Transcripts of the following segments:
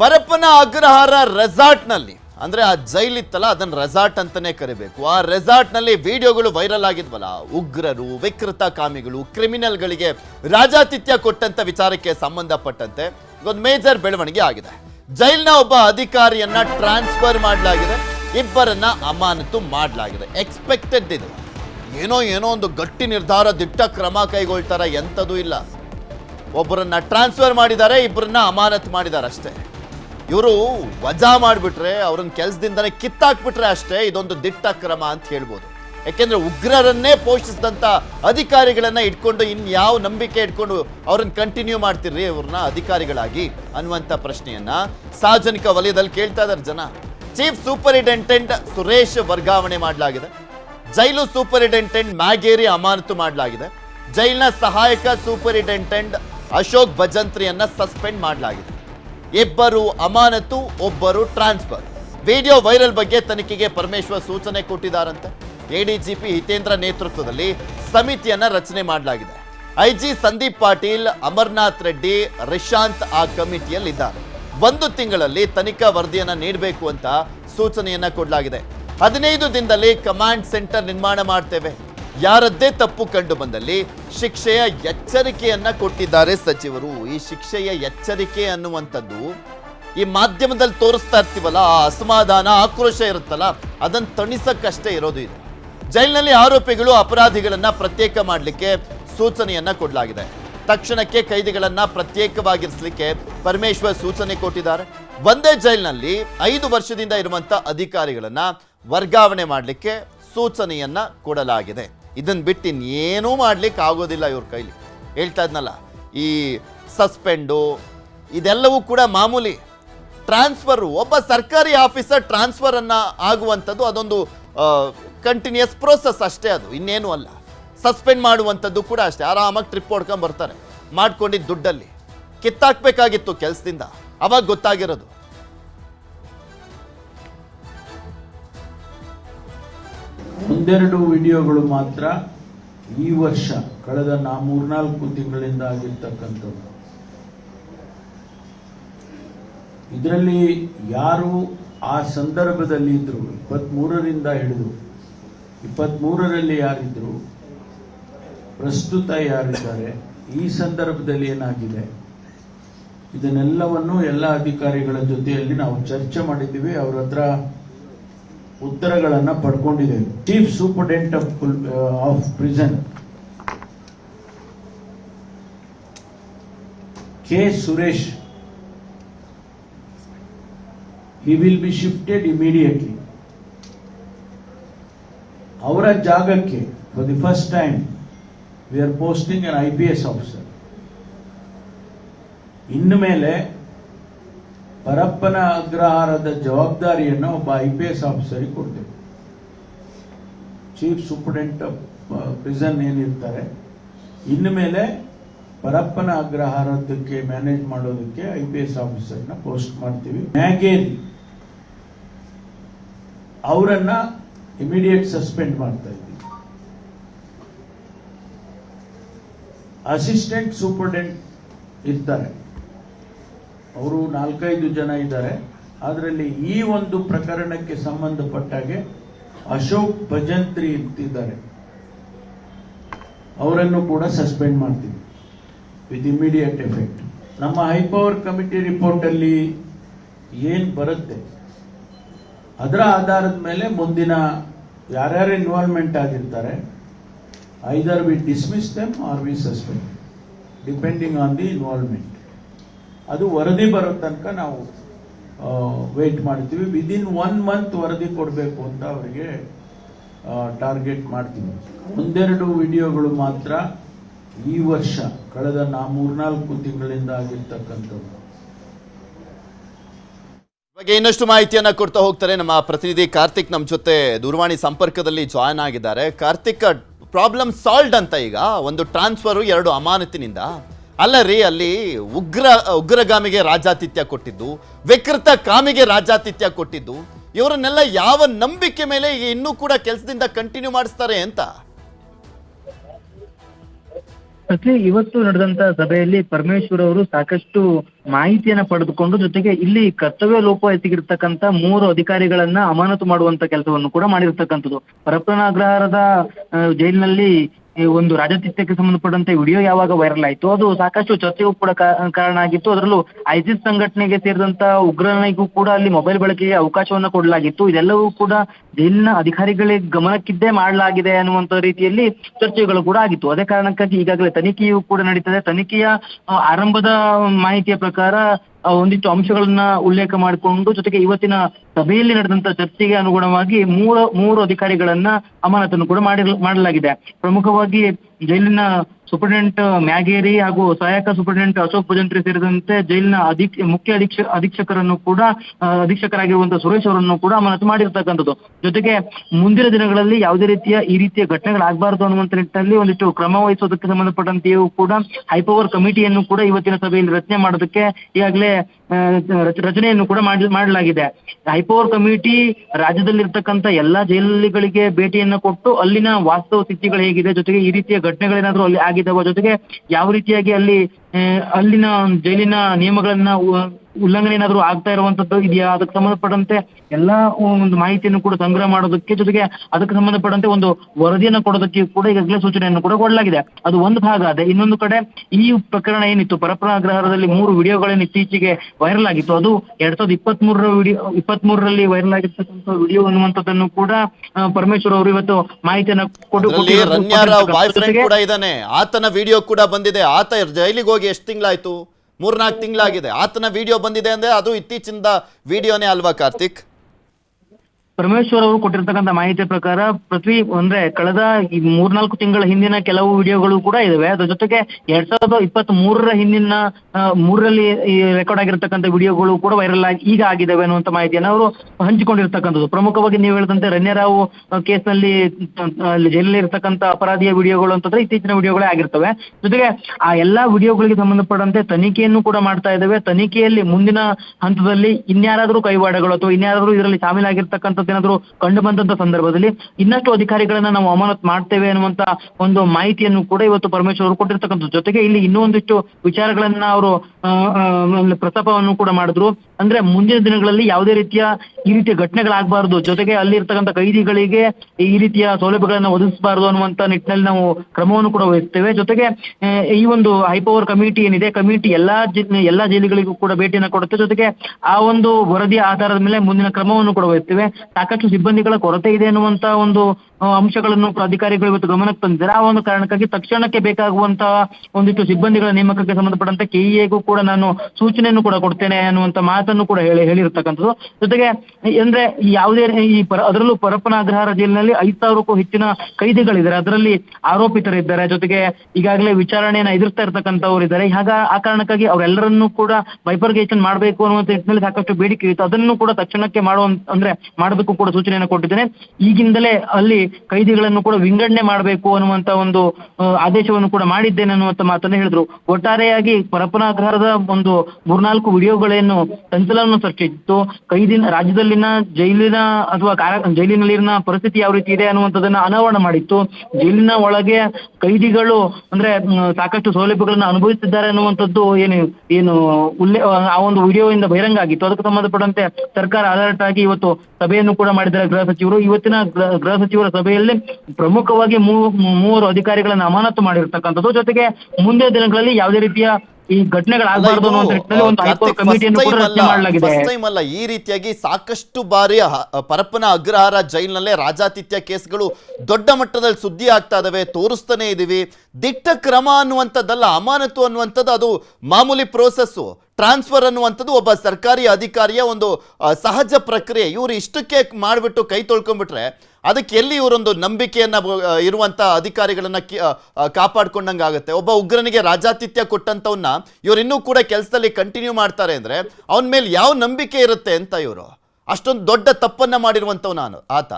ಪರಪ್ಪನ ಅಗ್ರಹಾರ ರೆಸಾರ್ಟ್ನಲ್ಲಿ, ಅಂದ್ರೆ ಆ ಜೈಲ್ ಇತ್ತಲ್ಲ ಅದನ್ನ ರೆಸಾರ್ಟ್ ಅಂತಲೇ ಕರಿಬೇಕು. ಆ ರೆಸಾರ್ಟ್ನಲ್ಲಿ ವಿಡಿಯೋಗಳು ವೈರಲ್ ಆಗಿದ್ವಲ್ಲ, ಉಗ್ರರು, ವಿಕೃತ ಕಾಮಿಗಳು, ಕ್ರಿಮಿನಲ್ಗಳಿಗೆ ರಾಜಾತಿಥ್ಯ ಕೊಟ್ಟಂತ ವಿಚಾರಕ್ಕೆ ಸಂಬಂಧಪಟ್ಟಂತೆ ಒಂದು ಮೇಜರ್ ಬೆಳವಣಿಗೆ ಆಗಿದೆ. ಜೈಲ್ನ ಒಬ್ಬ ಅಧಿಕಾರಿಯನ್ನ ಟ್ರಾನ್ಸ್ಫರ್ ಮಾಡಲಾಗಿದೆ, ಇಬ್ಬರನ್ನ ಅಮಾನತು ಮಾಡಲಾಗಿದೆ. ಎಕ್ಸ್ಪೆಕ್ಟೆಡ್ ಇದು. ಏನೋ ಏನೋ ಒಂದು ಗಟ್ಟಿ ನಿರ್ಧಾರ, ದಿಟ್ಟ ಕ್ರಮ ಕೈಗೊಳ್ತಾರ ಎಂಥದೂ ಇಲ್ಲ. ಒಬ್ಬರನ್ನ ಟ್ರಾನ್ಸ್ಫರ್ ಮಾಡಿದ್ದಾರೆ, ಇಬ್ಬರನ್ನ ಅಮಾನತ್ ಮಾಡಿದ್ದಾರೆ ಅಷ್ಟೇ. ಇವರು ವಜಾ ಮಾಡಿಬಿಟ್ರೆ, ಅವ್ರನ್ನ ಕೆಲಸದಿಂದನೇ ಕಿತ್ತಾಕ್ಬಿಟ್ರೆ ಅಷ್ಟೇ ಇದೊಂದು ದಿಟ್ಟ ಕ್ರಮ ಅಂತ ಹೇಳ್ಬೋದು. ಯಾಕೆಂದ್ರೆ ಉಗ್ರರನ್ನೇ ಪೋಷಿಸಿದಂಥ ಅಧಿಕಾರಿಗಳನ್ನ ಇಟ್ಕೊಂಡು ಇನ್ಯಾವ ನಂಬಿಕೆ ಇಟ್ಕೊಂಡು ಅವ್ರನ್ನ ಕಂಟಿನ್ಯೂ ಮಾಡ್ತಿರ್ರಿ ಅವ್ರನ್ನ ಅಧಿಕಾರಿಗಳಾಗಿ ಅನ್ನುವಂಥ ಪ್ರಶ್ನೆಯನ್ನ ಸಾರ್ವಜನಿಕ ವಲಯದಲ್ಲಿ ಕೇಳ್ತಾ ಇದ್ದಾರೆ ಜನ. ಚೀಫ್ ಸೂಪರಿಂಟೆಂಡೆಂಟ್ ಸುರೇಶ್ ವರ್ಗಾವಣೆ ಮಾಡಲಾಗಿದೆ. ಜೈಲು ಸೂಪರಿಂಟೆಂಡೆಂಟ್ ಮ್ಯಾಗೇರಿ ಅಮಾನತು ಮಾಡಲಾಗಿದೆ. ಜೈಲಿನ ಸಹಾಯಕ ಸೂಪರಿಂಟೆಂಡೆಂಟ್ ಅಶೋಕ್ ಭಜಂತ್ರಿಯನ್ನು ಸಸ್ಪೆಂಡ್ ಮಾಡಲಾಗಿದೆ. ಇಬ್ಬರು ಅಮಾನತು, ಒಬ್ಬರು ಟ್ರಾನ್ಸ್ಫರ್. ವಿಡಿಯೋ ವೈರಲ್ ಬಗ್ಗೆ ತನಿಖೆಗೆ ಪರಮೇಶ್ವರ್ ಸೂಚನೆ ಕೊಟ್ಟಿದ್ದಾರಂತೆ. ಎಡಿಜಿಪಿ ಹಿತೇಂದ್ರ ನೇತೃತ್ವದಲ್ಲಿ ಸಮಿತಿಯನ್ನ ರಚನೆ ಮಾಡಲಾಗಿದೆ. ಐಜಿ ಸಂದೀಪ್ ಪಾಟೀಲ್, ಅಮರ್ನಾಥ್ ರೆಡ್ಡಿ ರಿಶಾಂತ್ ಆ ಕಮಿಟಿಯಲ್ಲಿದ್ದಾರೆ. ಒಂದು ತಿಂಗಳಲ್ಲಿ ತನಿಖಾ ವರದಿಯನ್ನ ನೀಡಬೇಕು ಅಂತ ಸೂಚನೆಯನ್ನ ಕೊಡಲಾಗಿದೆ. ಹದಿನೈದು ದಿನದಲ್ಲಿ ಕಮಾಂಡ್ ಸೆಂಟರ್ ನಿರ್ಮಾಣ ಮಾಡ್ತೇವೆ. ಯಾರದ್ದೇ ತಪ್ಪು ಕಂಡು ಬಂದಲ್ಲಿ ಶಿಕ್ಷೆಯ ಎಚ್ಚರಿಕೆಯನ್ನ ಕೊಟ್ಟಿದ್ದಾರೆ ಸಚಿವರು. ಈ ಶಿಕ್ಷೆಯ ಎಚ್ಚರಿಕೆ ಅನ್ನುವಂಥದ್ದು ಈ ಮಾಧ್ಯಮದಲ್ಲಿ ತೋರಿಸ್ತಾ ಇರ್ತೀವಲ್ಲ, ಆ ಅಸಮಾಧಾನ, ಆಕ್ರೋಶ ಇರುತ್ತಲ್ಲ ಅದನ್ನು ತಣಿಸಕ್ಕಷ್ಟೇ ಇರೋದು ಇದು. ಜೈಲಿನಲ್ಲಿ ಆರೋಪಿಗಳು ಅಪರಾಧಿಗಳನ್ನ ಪ್ರತ್ಯೇಕ ಮಾಡಲಿಕ್ಕೆ ಸೂಚನೆಯನ್ನ ಕೊಡಲಾಗಿದೆ. ತಕ್ಷಣಕ್ಕೆ ಕೈದಿಗಳನ್ನ ಪ್ರತ್ಯೇಕವಾಗಿರಿಸಲಿಕ್ಕೆ ಪರಮೇಶ್ವರ್ ಸೂಚನೆ ಕೊಟ್ಟಿದ್ದಾರೆ. ಒಂದೇ ಜೈಲಿನಲ್ಲಿ ಐದು ವರ್ಷದಿಂದ ಇರುವಂತ ಅಧಿಕಾರಿಗಳನ್ನ ವರ್ಗಾವಣೆ ಮಾಡಲಿಕ್ಕೆ ಸೂಚನೆಯನ್ನ ಕೊಡಲಾಗಿದೆ. ಇದನ್ನ ಬಿಟ್ಟು ಇನ್ನೇನೂ ಮಾಡ್ಲಿಕ್ಕೆ ಆಗೋದಿಲ್ಲ ಇವ್ರ ಕೈಲಿ. ಹೇಳ್ತಾ ಇದ್ನಲ್ಲ, ಈ ಸಸ್ಪೆಂಡು, ಇದೆಲ್ಲವೂ ಕೂಡ ಮಾಮೂಲಿ ಟ್ರಾನ್ಸ್ಫರ್, ಒಬ್ಬ ಸರ್ಕಾರಿ ಆಫೀಸರ್ ಟ್ರಾನ್ಸ್ಫರನ್ನು ಆಗುವಂಥದ್ದು ಅದೊಂದು ಕಂಟಿನ್ಯೂಸ್ ಪ್ರೋಸೆಸ್ ಅಷ್ಟೇ ಅದು, ಇನ್ನೇನು ಅಲ್ಲ. ಸಸ್ಪೆಂಡ್ ಮಾಡುವಂಥದ್ದು ಕೂಡ ಅಷ್ಟೇ, ಆರಾಮಾಗಿ ಟ್ರಿಪ್ ಹೊಡ್ಕೊಂಡು ಬರ್ತಾರೆ. ಮಾಡ್ಕೊಂಡಿದ್ದ ದುಡ್ಡಲ್ಲಿ ಕಿತ್ತಾಕ್ಬೇಕಾಗಿತ್ತು ಕೆಲಸದಿಂದ, ಅವಾಗ ಗೊತ್ತಾಗಿರೋದು. ಒಂದೆರಡು ವಿಡಿಯೋಗಳು ಮಾತ್ರ ಈ ವರ್ಷ, ಕಳೆದ ನಾ ಮೂರ್ನಾಲ್ಕು ತಿಂಗಳಿಂದ ಆಗಿರ್ತಕ್ಕಂಥದ್ದು. ಇದರಲ್ಲಿ ಯಾರು ಆ ಸಂದರ್ಭದಲ್ಲಿ ಇದ್ರು? ಇಪ್ಪತ್ಮೂರರಿಂದ ಹಿಡಿದು, ಇಪ್ಪತ್ಮೂರರಲ್ಲಿ ಯಾರಿದ್ರು? ಪ್ರಸ್ತುತ ಯಾರಿದ್ದಾರೆ? ಈ ಸಂದರ್ಭದಲ್ಲಿ ಏನಾಗಿದೆ? ಇದನ್ನೆಲ್ಲವನ್ನು ಎಲ್ಲ ಅಧಿಕಾರಿಗಳ ಜೊತೆಯಲ್ಲಿ ನಾವು ಚರ್ಚೆ ಮಾಡಿದ್ದೀವಿ. ಅವ್ರ ಹತ್ರ ಉತ್ತರಗಳನ್ನ ಪಡ್ಕೊಂಡಿದ್ದೇವೆ. Chief superintendent of of prison K Suresh he will be shifted immediately. ಅವರ ಜಾಗಕ್ಕೆ for the first time we are posting an I P S officer ಇನ್ನು ಮೇಲೆ ಪರಪ್ಪನ ಅಗ್ರಹಾರದ ಜವಾಬ್ದಾರಿಯನ್ನು ಒಬ್ಬ ಐ ಪಿ ಎಸ್ ಆಫೀಸರಿಗೆ ಕೊಡ್ತೇವೆ. ಚೀಫ್ ಸೂಪರ್ಡೆಂಟ್ ಆಫ್ ಪ್ರಿಸನ್ ಏನಿರ್ತಾರೆ, ಇನ್ನು ಮೇಲೆ ಪರಪ್ಪನ ಅಗ್ರಹಾರದಕ್ಕೆ ಮ್ಯಾನೇಜ್ ಮಾಡೋದಕ್ಕೆ ಐ ಪಿ ಎಸ್ ಆಫೀಸರ್ನ ಪೋಸ್ಟ್ ಮಾಡ್ತೀವಿ. ಮ್ಯಾಗೇರಿ ಅವರನ್ನ ಇಮಿಡಿಯೇಟ್ ಸಸ್ಪೆಂಡ್ ಮಾಡ್ತಾ ಇದ್ದೀವಿ. ಅಸಿಸ್ಟೆಂಟ್ ಸೂಪರ್ಡೆಂಟ್ ಇರ್ತಾರೆ. ಅವರು ನಾಲ್ಕೈದು ಜನ ಇದ್ದಾರೆ. ಅದರಲ್ಲಿ ಈ ಒಂದು ಪ್ರಕರಣಕ್ಕೆ ಸಂಬಂಧಪಟ್ಟಾಗೆ ಅಶೋಕ್ ಭಜಂತ್ರಿ ಇರ್ತಿದ್ದಾರೆ. ಅವರನ್ನು ಕೂಡ ಸಸ್ಪೆಂಡ್ ಮಾಡ್ತೀವಿ ವಿತ್ ಇಮಿಡಿಯೇಟ್ ಎಫೆಕ್ಟ್ ನಮ್ಮ ಹೈಪವರ್ ಕಮಿಟಿ ರಿಪೋರ್ಟ್ ಅಲ್ಲಿ ಏನ್ ಬರುತ್ತೆ? ಅದರ ಆಧಾರದ ಮೇಲೆ ಮುಂದಿನ ಯಾರ್ಯಾರು ಇನ್ವಾಲ್ವ್ಮೆಂಟ್ ಆಗಿರ್ತಾರೆ either we dismiss them or we suspend depending on the involvement ಅದು ವರದಿ ಬರೋ ತನಕ ನಾವು ವೇಟ್ ಮಾಡ್ತೀವಿ. ವಿದಿನ್ ಒನ್ ಮಂತ್ ವರದಿ ಕೊಡಬೇಕು ಅಂತ ಅವರಿಗೆ ಟಾರ್ಗೆಟ್ ಮಾಡ್ತೀವಿ. ಒಂದೆರಡು ವಿಡಿಯೋಗಳು ಮಾತ್ರ ಈ ವರ್ಷ, ಕಳೆದ ನಾ ಮೂರ್ನಾಲ್ಕು ತಿಂಗಳಿಂದ ಆಗಿರ್ತಕ್ಕಂಥದ್ದು. ಬಗ್ಗೆ ಇನ್ನಷ್ಟು ಮಾಹಿತಿಯನ್ನು ಕೊಡ್ತಾ ಹೋಗ್ತಾರೆ ನಮ್ಮ ಪ್ರತಿನಿಧಿ ಕಾರ್ತಿಕ್ ನಮ್ಮ ಜೊತೆ ದೂರವಾಣಿ ಸಂಪರ್ಕದಲ್ಲಿ ಜಾಯ್ನ್ ಆಗಿದ್ದಾರೆ. ಕಾರ್ತಿಕ್ ಪ್ರಾಬ್ಲಮ್ ಸಾಲ್ಡ್ ಅಂತ ಈಗ. ಒಂದು ಟ್ರಾನ್ಸ್ಫರು ಎರಡು ಅಮಾನತಿನಿಂದ. ಅಲ್ಲ ರೀ ಅಲ್ಲಿ ಉಗ್ರ, ಉಗ್ರಗಾಮಿಗೆ ರಾಜಾತಿಥ್ಯ ಕೊಟ್ಟಿದ್ದು, ವಿಕೃತ ಕಾಮಿಗೆ ರಾಜಾತಿಥ್ಯ ಕೊಟ್ಟಿದ್ದು, ಇವರನ್ನೆಲ್ಲ ಯಾವ ನಂಬಿಕೆ ಮೇಲೆ ಇನ್ನೂ ಕೂಡ ಕೆಲಸದಿಂದ ಕಂಟಿನ್ಯೂ ಮಾಡಿಸ್ತಾರೆ ಅಂತ? ಇವತ್ತು ನಡೆದಂತ ಸಭೆಯಲ್ಲಿ ಪರಮೇಶ್ವರ್ ಅವರು ಸಾಕಷ್ಟು ಮಾಹಿತಿಯನ್ನ ಪಡೆದುಕೊಂಡು ಜೊತೆಗೆ ಇಲ್ಲಿ ಕರ್ತವ್ಯ ಲೋಪ ಎಸಗಿರ್ತಕ್ಕಂತ ಮೂರು ಅಧಿಕಾರಿಗಳನ್ನ ಅಮಾನತು ಮಾಡುವಂತ ಕೆಲಸವನ್ನು ಕೂಡ ಮಾಡಿರ್ತಕ್ಕಂಥದ್ದು. ಪರಪ್ಪನ ಅಗ್ರಹಾರದ ಜೈಲಿನಲ್ಲಿ ಒಂದು ರಾಜತಿಥ್ಯಕ್ಕೆ ಸಂಬಂಧಪಟ್ಟಂತೆ ವಿಡಿಯೋ ಯಾವಾಗ ವೈರಲ್ ಆಯಿತು, ಅದು ಸಾಕಷ್ಟು ಚರ್ಚೆಗೂ ಕೂಡ ಕಾರಣ ಆಗಿತ್ತು. ಅದರಲ್ಲೂ ಐಸಿಸ್ ಸಂಘಟನೆಗೆ ಸೇರಿದಂತ ಉಗ್ರನಿಗೂ ಕೂಡ ಅಲ್ಲಿ ಮೊಬೈಲ್ ಬಳಕೆಗೆ ಅವಕಾಶವನ್ನ ಕೊಡಲಾಗಿತ್ತು. ಇದೆಲ್ಲವೂ ಕೂಡ ಜೈಲಿನ ಅಧಿಕಾರಿಗಳಿಗೆ ಗಮನಕ್ಕಿದ್ದೇ ಮಾಡಲಾಗಿದೆ ಅನ್ನುವಂತ ರೀತಿಯಲ್ಲಿ ಚರ್ಚೆಗಳು ಕೂಡ ಆಗಿತ್ತು. ಅದೇ ಕಾರಣಕ್ಕಾಗಿ ಈಗಾಗಲೇ ತನಿಖೆಯೂ ಕೂಡ ನಡೀತದೆ. ತನಿಖೆಯ ಆರಂಭದ ಮಾಹಿತಿಯ ಪ್ರಕಾರ ಒಂದಿಷ್ಟು ಅಂಶಗಳನ್ನ ಉಲ್ಲೇಖ ಮಾಡಿಕೊಂಡು ಜೊತೆಗೆ ಇವತ್ತಿನ ಸಭೆಯಲ್ಲಿ ನಡೆದಂತ ಚರ್ಚೆಗೆ ಅನುಗುಣವಾಗಿ ಮೂರು ಮೂರು ಅಧಿಕಾರಿಗಳನ್ನ ಅಮಾನತನ್ನು ಕೂಡ ಮಾಡಿ ಮಾಡಲಾಗಿದೆ. ಪ್ರಮುಖವಾಗಿ ಜೈಲಿನ ಸೂಪರಿಂಟೆಂಡೆಂಟ್ ಮ್ಯಾಗೇರಿ ಹಾಗೂ ಸಹಾಯಕ ಸೂಪರಿಂಟೆಂಡೆಂಟ್ ಅಶೋಕ್ ಭಜಂತ್ರಿ ಸೇರಿದಂತೆ ಜೈಲಿನ ಅಧೀಕ್, ಮುಖ್ಯ ಅಧೀಕ್ಷ, ಅಧೀಕ್ಷಕರನ್ನು ಕೂಡ ಅಧೀಕ್ಷಕರಾಗಿರುವಂತಹ ಸುರೇಶ್ ಅವರನ್ನು ಕೂಡ ಅಮಾನತು ಮಾಡಿರ್ತಕ್ಕಂಥದ್ದು. ಜೊತೆಗೆ ಮುಂದಿನ ದಿನಗಳಲ್ಲಿ ಯಾವುದೇ ರೀತಿಯ ಈ ರೀತಿಯ ಘಟನೆಗಳಾಗಬಾರದು ಅನ್ನುವಂತ ನಿಟ್ಟಿನಲ್ಲಿ ಒಂದಿಷ್ಟು ಕ್ರಮ ವಹಿಸೋದಕ್ಕೆ ಸಂಬಂಧಪಟ್ಟಂತೆಯೂ ಕೂಡ ಹೈಪವರ್ ಕಮಿಟಿಯನ್ನು ಕೂಡ ಇವತ್ತಿನ ಸಭೆಯಲ್ಲಿ ರಚನೆ ಮಾಡೋದಕ್ಕೆ ಈಗಾಗಲೇ ರಚನೆಯನ್ನು ಕೂಡ ಮಾಡಿ, ಮಾಡಲಾಗಿದೆ. ಹೈಪವರ್ ಕಮಿಟಿ ರಾಜ್ಯದಲ್ಲಿರ್ತಕ್ಕಂಥ ಎಲ್ಲಾ ಜೈಲುಗಳಿಗೆ ಭೇಟಿಯನ್ನ ಕೊಟ್ಟು ಅಲ್ಲಿನ ವಾಸ್ತವ ಸ್ಥಿತಿಗಳು ಹೇಗಿದೆ, ಜೊತೆಗೆ ಈ ರೀತಿಯ ಘಟನೆಗಳೇನಾದ್ರೂ ಅಲ್ಲಿ ಆಗಿದವ, ಜೊತೆಗೆ ಯಾವ ರೀತಿಯಾಗಿ ಅಲ್ಲಿ ಅಲ್ಲಿನ ಜೈಲಿನ ನಿಯಮಗಳನ್ನ ಉಲ್ಲಂಘನೆ ಏನಾದ್ರು ಆಗ್ತಾ ಇರುವಂತದ್ದು ಇದೆಯಾ? ಅದಕ್ಕೆ ಸಂಬಂಧಪಟ್ಟಂತೆ ಎಲ್ಲಾ ಒಂದು ಮಾಹಿತಿಯನ್ನು ಕೂಡ ಸಂಗ್ರಹ ಮಾಡೋದಕ್ಕೆ ಜೊತೆಗೆ ಅದಕ್ಕೆ ಸಂಬಂಧಪಟ್ಟಂತೆ ಒಂದು ವರದಿಯನ್ನು ಕೊಡೋದಕ್ಕೆ ಕೂಡ ಈಗಾಗಲೇ ಸೂಚನೆಯನ್ನು ಕೂಡ ಕೊಡಲಾಗಿದೆ. ಅದು ಒಂದು ಭಾಗ ಅದೇ. ಇನ್ನೊಂದು ಕಡೆ ಈ ಪ್ರಕರಣ ಏನಿತ್ತು? ಪರಪ್ರಾಗ್ರಹದಲ್ಲಿ ಮೂರು ವಿಡಿಯೋಗಳನ್ನು ಇತ್ತೀಚೆಗೆ ವೈರಲ್ ಆಗಿತ್ತು. ಅದು ಎರಡ್ ಸಾವಿರದ ಇಪ್ಪತ್ತ್ ಮೂರರ ವಿಡಿಯೋ ಇಪ್ಪತ್ತ್ ಮೂರರಲ್ಲಿ ವೈರಲ್ ಆಗಿರ್ತಕ್ಕಂಥ ವಿಡಿಯೋ ಅನ್ನುವಂಥದ್ದನ್ನು ಕೂಡ ಪರಮೇಶ್ವರ್ ಅವರು ಇವತ್ತು ಮಾಹಿತಿಯನ್ನು ಕೊಟ್ಟು ಆತನ ವಿಡಿಯೋ ಕೂಡ ಬಂದಿದೆ. ಆತ ಜೈಲಿಗೆ ಹೋಗಿ ಎಷ್ಟು ತಿಂಗಳಾಯ್ತು? ಮೂರ್ನಾಲ್ಕು ತಿಂಗಳಾಗಿದೆ. ಆತನ ವಿಡಿಯೋ ಬಂದಿದೆ ಅಂದ್ರೆ ಅದು ಇತ್ತೀಚಿನ ವಿಡಿಯೋನೇ ಅಲ್ವಾ ಕಾರ್ತಿಕ್? ಪರಮೇಶ್ವರ್ ಅವರು ಕೊಟ್ಟಿರ್ತಕ್ಕಂಥ ಮಾಹಿತಿ ಪ್ರಕಾರ ಪ್ರತಿ ಅಂದ್ರೆ ಕಳೆದ ಈ ಮೂರ್ನಾಲ್ಕು ತಿಂಗಳ ಹಿಂದಿನ ಕೆಲವು ವಿಡಿಯೋಗಳು ಕೂಡ ಇದಾವೆ. ಅದ್ರ ಜೊತೆಗೆ ಎರಡ್ ಸಾವಿರದ ಇಪ್ಪತ್ತ್ ಮೂರರ ಹಿಂದಿನ ಮೂರರಲ್ಲಿ ರೆಕಾರ್ಡ್ ಆಗಿರ್ತಕ್ಕಂಥ ವಿಡಿಯೋಗಳು ಕೂಡ ವೈರಲ್ ಆಗಿ ಈಗ ಆಗಿದ್ದಾವೆ ಅನ್ನುವಂಥ ಮಾಹಿತಿಯನ್ನು ಅವರು ಹಂಚಿಕೊಂಡಿರ್ತಕ್ಕಂಥದ್ದು. ಪ್ರಮುಖವಾಗಿ ನೀವು ಹೇಳಿದಂತೆ ರಣ್ಯರಾವ್ ಕೇಸ್ನಲ್ಲಿ ಜೈಲಲ್ಲಿ ಇರ್ತಕ್ಕಂಥ ಅಪರಾಧಿಯ ವಿಡಿಯೋಗಳು ಅಂತಂದ್ರೆ ಇತ್ತೀಚಿನ ವಿಡಿಯೋಗಳೇ ಆಗಿರ್ತವೆ. ಜೊತೆಗೆ ಆ ಎಲ್ಲಾ ವಿಡಿಯೋಗಳಿಗೆ ಸಂಬಂಧಪಟ್ಟಂತೆ ತನಿಖೆಯನ್ನು ಕೂಡ ಮಾಡ್ತಾ ಇದ್ದಾವೆ ತನಿಖೆಯಲ್ಲಿ ಮುಂದಿನ ಹಂತದಲ್ಲಿ ಇನ್ಯಾರಾದ್ರೂ ಕೈವಾಡಗಳು ಅಥವಾ ಇನ್ಯಾರಾದ್ರೂ ಇದರಲ್ಲಿ ಶಾಮೀಲಾಗಿರ್ತಕ್ಕಂಥದ್ದು ಏನಾದ್ರು ಕಂಡು ಬಂದಂತ ಸಂದರ್ಭದಲ್ಲಿ ಇನ್ನಷ್ಟು ಅಧಿಕಾರಿಗಳನ್ನ ನಾವು ಅಮಾನತ್ ಮಾಡ್ತೇವೆ ಅನ್ನುವಂತ ಒಂದು ಮಾಹಿತಿಯನ್ನು ಕೂಡ ಇವತ್ತು ಪರಮೇಶ್ವರ್ ಅವರು ಕೊಟ್ಟಿರ್ತಕ್ಕಂಥ ಜೊತೆಗೆ ಇಲ್ಲಿ ಇನ್ನೂ ಒಂದಿಷ್ಟು ವಿಚಾರಗಳನ್ನ ಅವರು ಪ್ರಸ್ತಾಪವನ್ನು ಕೂಡ ಮಾಡಿದ್ರು. ಅಂದ್ರೆ ಮುಂದಿನ ದಿನಗಳಲ್ಲಿ ಯಾವುದೇ ರೀತಿಯ ಈ ರೀತಿಯ ಘಟನೆಗಳಾಗಬಾರದು. ಜೊತೆಗೆ ಅಲ್ಲಿ ಇರ್ತಕ್ಕಂಥ ಕೈದಿಗಳಿಗೆ ಈ ರೀತಿಯ ಸೌಲಭ್ಯಗಳನ್ನ ಒದಗಿಸಬಾರದು ಅನ್ನುವಂತ ನಿಟ್ಟಿನಲ್ಲಿ ನಾವು ಕ್ರಮವನ್ನು ಕೂಡ ವಹಿಸ್ತೇವೆ ಜೊತೆಗೆ ಈ ಒಂದು ಹೈಪವರ್ ಕಮಿಟಿ ಏನಿದೆ ಕಮಿಟಿ ಎಲ್ಲಾ ಎಲ್ಲಾ ಜೈಲುಗಳಿಗೂ ಕೂಡ ಭೇಟಿಯನ್ನು ಕೊಡುತ್ತೆ. ಜೊತೆಗೆ ಆ ಒಂದು ವರದಿಯ ಆಧಾರದ ಮೇಲೆ ಮುಂದಿನ ಕ್ರಮವನ್ನು ಕೂಡ ವಹಿಸ್ತೇವೆ ಸಾಕಷ್ಟು ಸಿಬ್ಬಂದಿಗಳ ಕೊರತೆ ಇದೆ ಅನ್ನುವಂತ ಒಂದು ಅಂಶಗಳನ್ನು ಅಧಿಕಾರಿಗಳು ಇವತ್ತು ಗಮನಕ್ಕೆ ತಂದಿದ್ದಾರೆ. ಆ ಒಂದು ಕಾರಣಕ್ಕಾಗಿ ತಕ್ಷಣಕ್ಕೆ ಬೇಕಾಗುವಂತಹ ಒಂದಿಷ್ಟು ಸಿಬ್ಬಂದಿಗಳ ನೇಮಕಕ್ಕೆ ಸಂಬಂಧಪಟ್ಟಂತೆ ಕೆಇಎಗೂ ಕೂಡ ನಾನು ಸೂಚನೆಯನ್ನು ಕೂಡ ಕೊಡ್ತೇನೆ ಅನ್ನುವಂತ ಮಾತನ್ನು ಕೂಡ ಹೇಳಿ ಹೇಳಿರ್ತಕ್ಕಂಥದ್ದು. ಜೊತೆಗೆ ಅಂದ್ರೆ ಯಾವುದೇ ಈ ಅದರಲ್ಲೂ ಪರಪ್ಪನ ಅಗ್ರಹಾರ ಜೈಲಿನಲ್ಲಿ ಐದು ಸಾವಿರಕ್ಕೂ ಹೆಚ್ಚಿನ ಕೈದಿಗಳಿದ್ದಾರೆ. ಅದರಲ್ಲಿ ಆರೋಪಿತರಿದ್ದಾರೆ. ಜೊತೆಗೆ ಈಗಾಗಲೇ ವಿಚಾರಣೆಯನ್ನು ಎದುರಿಸ್ತಾ ಇರ್ತಕ್ಕಂಥವ್ರು ಇದ್ದಾರೆ. ಹಾಗ ಆ ಕಾರಣಕ್ಕಾಗಿ ಅವರೆಲ್ಲರನ್ನೂ ಕೂಡ ಬೈಫರ್ಗೇಷನ್ ಮಾಡಬೇಕು ಅನ್ನುವಂತ ನಿಟ್ಟಿನಲ್ಲಿ ಸಾಕಷ್ಟು ಬೇಡಿಕೆ ಇತ್ತು. ಅದನ್ನು ಕೂಡ ತಕ್ಷಣಕ್ಕೆ ಮಾಡುವ ಅಂದ್ರೆ ಮಾಡಬೇಕು ಕೂಡ ಸೂಚನೆಯನ್ನು ಕೊಟ್ಟಿದ್ದೇನೆ. ಈಗಿಂದಲೇ ಅಲ್ಲಿ ಕೈದಿಗಳನ್ನು ಕೂಡ ವಿಂಗಡಣೆ ಮಾಡಬೇಕು ಅನ್ನುವಂತ ಒಂದು ಆದೇಶವನ್ನು ಕೂಡ ಮಾಡಿದ್ದೇನೆ ಅನ್ನುವಂತ ಮಾತನ್ನು ಹೇಳಿದ್ರು. ಒಟ್ಟಾರೆಯಾಗಿ ಪರಪನಾಗ್ರಹದ ಒಂದು ಮೂರ್ನಾಲ್ಕು ವಿಡಿಯೋಗಳೇನು ಸಂಚಲನವನ್ನು ಸೃಷ್ಟಿಸಿತ್ತು ಕೈದಿನ ರಾಜ್ಯದಲ್ಲಿನ ಜೈಲಿನ ಅಥವಾ ಜೈಲಿನಲ್ಲಿನ ಪರಿಸ್ಥಿತಿ ಯಾವ ರೀತಿ ಇದೆ ಅನ್ನುವಂಥದ್ದನ್ನ ಅನಾವರಣ ಮಾಡಿತ್ತು. ಜೈಲಿನ ಒಳಗೆ ಕೈದಿಗಳು ಅಂದ್ರೆ ಸಾಕಷ್ಟು ಸೌಲಭ್ಯಗಳನ್ನು ಅನುಭವಿಸುತ್ತಿದ್ದಾರೆ ಅನ್ನುವಂಥದ್ದು ಏನು ಏನು ಉಲ್ಲೇಖ ಆ ಒಂದು ವಿಡಿಯೋಯಿಂದ ಬಹಿರಂಗ ಆಗಿತ್ತು. ಅದಕ್ಕೆ ಸಂಬಂಧಪಟ್ಟಂತೆ ಸರ್ಕಾರ ಅಲರ್ಟ್ ಆಗಿ ಇವತ್ತು ಸಭೆಯನ್ನು ಕೂಡ ಮಾಡಿದ್ದಾರೆ ಗೃಹ ಸಚಿವರು. ಇವತ್ತಿನ ಗೃಹ ಸಚಿವರ ಸಭೆಯಲ್ಲಿ ಪ್ರಮುಖವಾಗಿ ಮೂವರು ಅಧಿಕಾರಿಗಳನ್ನ ಅಮಾನತು ಮಾಡಿರ್ತಕ್ಕಂಥದ್ದು. ಜೊತೆಗೆ ಮುಂದಿನ ದಿನಗಳಲ್ಲಿ ಯಾವುದೇ ರೀತಿಯ ಈ ಘಟನೆಗಳಾಗಬಾರದು ಅನ್ನೋ ನಿಟ್ಟಿನಲ್ಲಿ ಒಂದು ಹೈಕೋರ್ಟ್ ಕಮಿಟಿಯನ್ನು ಕೂಡ ರಚನೆ ಮಾಡಲಾಗಿದೆ. ಫಸ್ಟ್ ಟೈಮ್ ಅಲ್ಲ ಈ ರೀತಿಯಾಗಿ ಸಾಕಷ್ಟು ಬಾರಿ ಪರಪ್ಪನ ಅಗ್ರಹಾರ ಜೈಲ್ನಲ್ಲೇ ರಾಜಾತಿಥ್ಯ ಕೇಸ್ಗಳು ದೊಡ್ಡ ಮಟ್ಟದಲ್ಲಿ ಸುದ್ದಿ ಆಗ್ತಾ ಇದಾವೆ ತೋರಿಸ್ತಾನೆ ಇದೀವಿ. ದಿಟ್ಟ ಕ್ರಮ ಅನ್ನುವಂಥದ್ದಲ್ಲ ಅಮಾನತು ಅನ್ನುವಂಥದ್ದು ಅದು ಮಾಮೂಲಿ ಪ್ರೋಸೆಸ್ಸು ಟ್ರಾನ್ಸ್ಫರ್ ಅನ್ನುವಂಥದ್ದು ಒಬ್ಬ ಸರ್ಕಾರಿ ಅಧಿಕಾರಿಯ ಒಂದು ಸಹಜ ಪ್ರಕ್ರಿಯೆ. ಇವರು ಇಷ್ಟಕ್ಕೆ ಮಾಡಿಬಿಟ್ಟು ಕೈ ತೊಳ್ಕೊಂಡ್ಬಿಟ್ರೆ ಅದಕ್ಕೆ ಎಲ್ಲಿ ಇವರೊಂದು ನಂಬಿಕೆಯನ್ನು ಇರುವಂಥ ಅಧಿಕಾರಿಗಳನ್ನು ಕಾಪಾಡ್ಕೊಂಡಂಗೆ ಆಗುತ್ತೆ ಒಬ್ಬ ಉಗ್ರನಿಗೆ ರಾಜಾತಿಥ್ಯ ಕೊಟ್ಟಂಥವನ್ನ ಇವರು ಇನ್ನೂ ಕೂಡ ಕೆಲಸದಲ್ಲಿ ಕಂಟಿನ್ಯೂ ಮಾಡ್ತಾರೆ ಅಂದರೆ ಅವನ ಮೇಲೆ ಯಾವ ನಂಬಿಕೆ ಇರುತ್ತೆ ಅಂತ ಇವರು? ಅಷ್ಟೊಂದು ದೊಡ್ಡ ತಪ್ಪನ್ನು ಮಾಡಿರುವಂಥವ್ನು ನಾನು, ಆತ.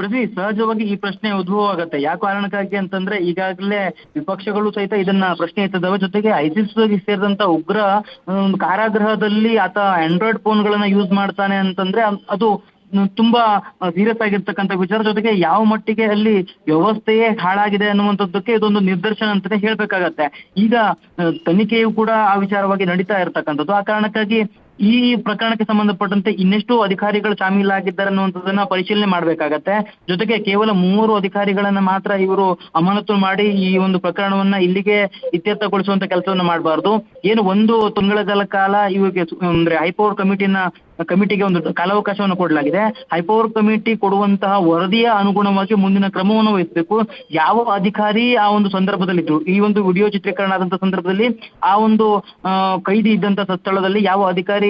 ಪ್ರತಿ ಸಹಜವಾಗಿ ಈ ಪ್ರಶ್ನೆ ಉದ್ಭವ ಆಗುತ್ತೆ ಯಾವ ಕಾರಣಕ್ಕಾಗಿ ಅಂತಂದ್ರೆ, ಈಗಾಗಲೇ ವಿಪಕ್ಷಗಳು ಸಹಿತ ಇದನ್ನ ಪ್ರಶ್ನೆ ಎತ್ತಿದಾವೆ. ಜೊತೆಗೆ ಐಸಿಸ್ ಸೇರಿದಂತ ಉಗ್ರ ಕಾರಾಗೃಹದಲ್ಲಿ ಆತ ಆಂಡ್ರಾಯ್ಡ್ ಫೋನ್ಗಳನ್ನ ಯೂಸ್ ಮಾಡ್ತಾನೆ ಅಂತಂದ್ರೆ ಅದು ತುಂಬಾ ಸೀರಿಯಸ್ ಆಗಿರ್ತಕ್ಕಂಥ ವಿಚಾರ. ಜೊತೆಗೆ ಯಾವ ಮಟ್ಟಿಗೆ ಅಲ್ಲಿ ವ್ಯವಸ್ಥೆಯೇ ಹಾಳಾಗಿದೆ ಅನ್ನುವಂಥದ್ದಕ್ಕೆ ಇದೊಂದು ನಿದರ್ಶನ ಅಂತಾನೆ ಹೇಳ್ಬೇಕಾಗತ್ತೆ. ಈಗ, ತನಿಖೆಯು ಕೂಡ ಆ ವಿಚಾರವಾಗಿ ನಡೀತಾ ಇರ್ತಕ್ಕಂಥದ್ದು. ಆ ಕಾರಣಕ್ಕಾಗಿ ಈ ಪ್ರಕರಣಕ್ಕೆ ಸಂಬಂಧಪಟ್ಟಂತೆ ಇನ್ನೆಷ್ಟು ಅಧಿಕಾರಿಗಳು ಶಾಮೀಲಾಗಿದ್ದಾರೆ ಅನ್ನುವಂಥದ್ದನ್ನ ಪರಿಶೀಲನೆ ಮಾಡಬೇಕಾಗತ್ತೆ. ಜೊತೆಗೆ ಕೇವಲ ಮೂವರು ಅಧಿಕಾರಿಗಳನ್ನ ಮಾತ್ರ ಇವರು ಅಮಾನತು ಮಾಡಿ ಈ ಒಂದು ಪ್ರಕರಣವನ್ನ ಇಲ್ಲಿಗೆ ಇತ್ಯರ್ಥಗೊಳಿಸುವಂತ ಕೆಲಸವನ್ನ ಮಾಡಬಾರ್ದು. ಏನು ಒಂದು ತಿಂಗಳ ಕಾಲ ಇವರಿಗೆ ಅಂದ್ರೆ ಹೈಪವರ್ ಕಮಿಟಿನ ಕಮಿಟಿಗೆ ಒಂದು ಕಾಲಾವಕಾಶವನ್ನು ಕೊಡಲಾಗಿದೆ. ಹೈಪವರ್ ಕಮಿಟಿ ಕೊಡುವಂತಹ ವರದಿಯ ಅನುಗುಣವಾಗಿ ಮುಂದಿನ ಕ್ರಮವನ್ನು ವಹಿಸಬೇಕು. ಯಾವ ಅಧಿಕಾರಿ ಆ ಒಂದು ಸಂದರ್ಭದಲ್ಲಿ ಇದ್ರು ಈ ಒಂದು ವಿಡಿಯೋ ಚಿತ್ರೀಕರಣ ಆದಂತ ಸಂದರ್ಭದಲ್ಲಿ ಆ ಒಂದು ಕೈದಿ ಇದ್ದಂತ ಸ್ಥಳದಲ್ಲಿ ಯಾವ ಅಧಿಕಾರಿ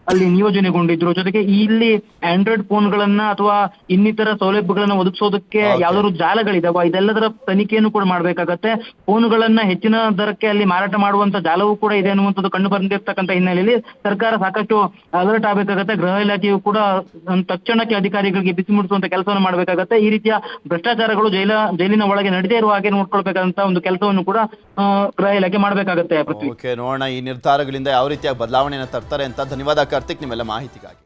ಅಲ್ಲಿ ನಿಯೋಜನೆಗೊಂಡಿದ್ರು. ಜೊತೆಗೆ ಇಲ್ಲಿ ಆಂಡ್ರಾಯ್ಡ್ ಫೋನ್ಗಳನ್ನ ಅಥವಾ ಇನ್ನಿತರ ಸೌಲಭ್ಯಗಳನ್ನ ಒದಗಿಸೋದಕ್ಕೆ. ಯಾವ್ದಾದ್ರು ಜಾಲಗಳಿದಾವ? ಇದೆಲ್ಲದರ ತನಿಖೆಯನ್ನು ಕೂಡ ಮಾಡ್ಬೇಕಾಗತ್ತೆ. ಫೋನ್ಗಳನ್ನ ಹೆಚ್ಚಿನ ದರಕ್ಕೆ ಅಲ್ಲಿ ಮಾರಾಟ ಮಾಡುವಂತ ಜಾಲವೂ ಕೂಡ ಇದೆ ಅನ್ನುವಂಥದ್ದು ಕಂಡು ಬಂದಿರ್ತಕ್ಕಂಥ ಹಿನ್ನೆಲೆಯಲ್ಲಿ ಸರ್ಕಾರ ಸಾಕಷ್ಟು ಅಲರ್ಟ್ ಆಗಬೇಕಾಗತ್ತೆ. ಗೃಹ ಇಲಾಖೆಯು ಕೂಡ ತಕ್ಷಣಕ್ಕೆ ಅಧಿಕಾರಿಗಳಿಗೆ ಬಿಸಿ ಮುಡಿಸುವಂತ ಕೆಲಸವನ್ನು ಮಾಡಬೇಕಾಗತ್ತೆ. ಈ ರೀತಿಯ ಭ್ರಷ್ಟಾಚಾರಗಳು ಜೈಲ ಜೈಲಿನ ಒಳಗೆ ನಡೆದೇ ಇರುವ ಹಾಗೆ ನೋಡ್ಕೊಳ್ಬೇಕಂತ ಒಂದು ಕೆಲಸವನ್ನು ಕೂಡ ಗೃಹ ಇಲಾಖೆ ಮಾಡಬೇಕಾಗತ್ತೆ. ನೋಡೋಣ ಈ ನಿರ್ಧಾರಗಳಿಂದ ಯಾವ ರೀತಿಯ ಬದಲಾವಣೆಯನ್ನು ತರ್ತಾರೆ ಅಂತ ಧನ್ಯವಾದ. ಕಾರ್ತಿಕ್ ನಿಮ್ಮೆಲ್ಲ ಮಾಹಿತಿಗಾಗಿ.